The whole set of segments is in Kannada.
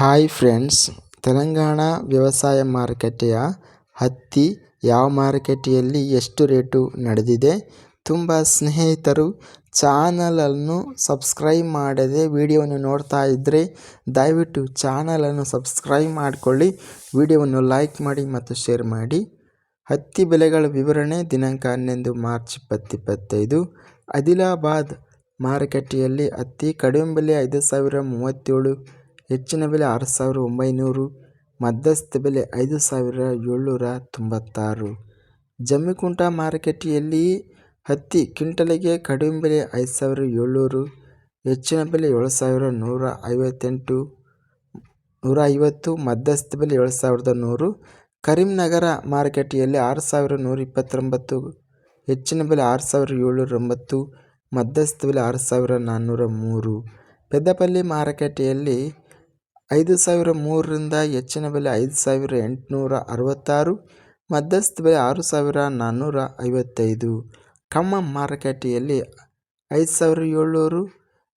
ಹಾಯ್ ಫ್ರೆಂಡ್ಸ್, ತೆಲಂಗಾಣ ವ್ಯವಸಾಯ ಮಾರುಕಟ್ಟೆಯ ಹತ್ತಿ ಯಾವ ಮಾರುಕಟ್ಟೆಯಲ್ಲಿ ಎಷ್ಟು ರೇಟು ನಡೆದಿದೆ? ತುಂಬ ಸ್ನೇಹಿತರು, ಚಾನಲನ್ನು ಸಬ್ಸ್ಕ್ರೈಬ್ ಮಾಡದೆ ವಿಡಿಯೋವನ್ನು ನೋಡ್ತಾ ಇದ್ದರೆ ದಯವಿಟ್ಟು ಚಾನಲನ್ನು ಸಬ್ಸ್ಕ್ರೈಬ್ ಮಾಡಿಕೊಳ್ಳಿ, ವಿಡಿಯೋವನ್ನು ಲೈಕ್ ಮಾಡಿ ಮತ್ತು ಶೇರ್ ಮಾಡಿ. ಹತ್ತಿ ಬೆಲೆಗಳ ವಿವರಣೆ ದಿನಾಂಕ ಹನ್ನೊಂದು ಮಾರ್ಚ್ ಇಪ್ಪತ್ತಿಪ್ಪತ್ತೈದು. ಆದಿಲಾಬಾದ್ ಮಾರುಕಟ್ಟೆಯಲ್ಲಿ ಹತ್ತಿ ಕಡಿಮೆ ಬೆಲೆ ಐದು ಸಾವಿರ ಮೂವತ್ತೇಳು ಹೆಚ್ಚಿನ ಬೆಲೆ ಆರು ಸಾವಿರ ಒಂಬೈನೂರು, ಮಧ್ಯಸ್ಥ ಬೆಲೆ ಐದು ಸಾವಿರ ಏಳ್ನೂರ ತೊಂಬತ್ತಾರು. ಜಮ್ಮಿಕುಂಟ ಮಾರುಕಟ್ಟೆಯಲ್ಲಿ ಹತ್ತಿ ಕ್ವಿಂಟಲಿಗೆ ಕಡಿಮೆ ಬೆಲೆ ಐದು ಸಾವಿರ ಏಳ್ನೂರು, ಹೆಚ್ಚಿನ ಬೆಲೆ ಏಳು ಸಾವಿರ ನೂರ ಐವತ್ತೆಂಟು, ನೂರ ಐವತ್ತು, ಮಧ್ಯಸ್ಥ ಬೆಲೆ ಏಳು ಸಾವಿರದ ನೂರು. ಕರೀಂನಗರ ಮಾರುಕಟ್ಟೆಯಲ್ಲಿ ಆರು ಸಾವಿರ ನೂರ ಇಪ್ಪತ್ತೊಂಬತ್ತು, ಹೆಚ್ಚಿನ ಬೆಲೆ ಆರು ಸಾವಿರ ಏಳ್ನೂರ ಒಂಬತ್ತು ಮಧ್ಯಸ್ಥ ಬೆಲೆ ಆರು ಸಾವಿರ ನಾನ್ನೂರ ಮೂರು. ಪೆದ್ದಪಲ್ಲಿ ಮಾರುಕಟ್ಟೆಯಲ್ಲಿ ಐದು ಸಾವಿರ ಮೂರರಿಂದ ಹೆಚ್ಚಿನ ಬೆಲೆ ಐದು ಸಾವಿರ ಎಂಟುನೂರ ಅರವತ್ತಾರು, ಮಧ್ಯಸ್ಥ ಬೆಲೆ ಆರು ಸಾವಿರ ನಾನ್ನೂರ ಐವತ್ತೈದು. ಕಮ್ಮ ಮಾರುಕಟ್ಟೆಯಲ್ಲಿ ಐದು ಸಾವಿರ ಏಳ್ನೂರು,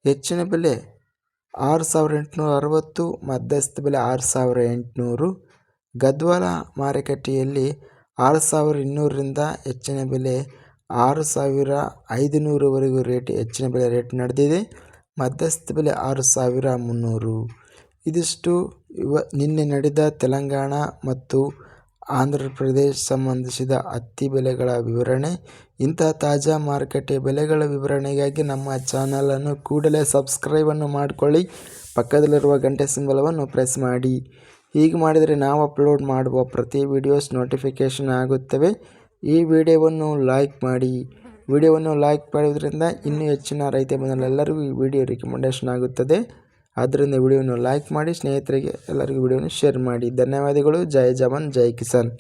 ಹೆಚ್ಚಿನ ಬೆಲೆ ಆರು ಸಾವಿರ ಎಂಟುನೂರ ಅರವತ್ತು, ಮಧ್ಯಸ್ಥ ಬೆಲೆ ಆರು ಸಾವಿರ ಎಂಟುನೂರು. ಗದ್ವಾಲ ಮಾರುಕಟ್ಟೆಯಲ್ಲಿ ಆರು ಸಾವಿರ ಇನ್ನೂರರಿಂದ ಹೆಚ್ಚಿನ ಬೆಲೆ ಆರು ಸಾವಿರ ಐದು ನೂರವರೆಗೂ ರೇಟ್ ಹೆಚ್ಚಿನ ಬೆಲೆ ರೇಟ್ ನಡೆದಿದೆ, ಮಧ್ಯಸ್ಥ ಬೆಲೆ ಆರು ಸಾವಿರ ಮುನ್ನೂರು. ಇದಿಷ್ಟು ಇವ ನಿನ್ನೆ ನಡೆದ ತೆಲಂಗಾಣ ಮತ್ತು ಆಂಧ್ರ ಪ್ರದೇಶ ಸಂಬಂಧಿಸಿದ ಹತ್ತಿ ಬೆಲೆಗಳ ವಿವರಣೆ ಇಂತಹ ತಾಜಾ ಮಾರುಕಟ್ಟೆ ಬೆಲೆಗಳ ವಿವರಣೆಗಾಗಿ ನಮ್ಮ ಚಾನಲನ್ನು ಕೂಡಲೇ ಸಬ್ಸ್ಕ್ರೈಬನ್ನು ಮಾಡಿಕೊಳ್ಳಿ. ಪಕ್ಕದಲ್ಲಿರುವ ಗಂಟೆ ಸಿಂಬಲವನ್ನು ಪ್ರೆಸ್ ಮಾಡಿ. ಹೀಗೆ ಮಾಡಿದರೆ ನಾವು ಅಪ್ಲೋಡ್ ಮಾಡುವ ಪ್ರತಿ ವಿಡಿಯೋಸ್ ನೋಟಿಫಿಕೇಷನ್ ಆಗುತ್ತವೆ. ಈ ವಿಡಿಯೋವನ್ನು ಲೈಕ್ ಮಾಡಿ. ವಿಡಿಯೋವನ್ನು ಲೈಕ್ ಮಾಡೋದ್ರಿಂದ ಇನ್ನೂ ಹೆಚ್ಚಿನ ರೈತ ಬಂಧುಗಳೆಲ್ಲರಿಗೂ ಈ ವಿಡಿಯೋ ರಿಕಮೆಂಡೇಷನ್ ಆಗುತ್ತದೆ. ಆದ್ದರಿಂದ ವಿಡಿಯೋವನ್ನು ಲೈಕ್ ಮಾಡಿ ಸ್ನೇಹಿತರಿಗೆ ಎಲ್ಲರಿಗೂ ವಿಡಿಯೋನ ಶೇರ್ ಮಾಡಿ. ಧನ್ಯವಾದಗಳು. ಜೈ ಜವಾನ್ ಜೈ ಕಿಸಾನ್.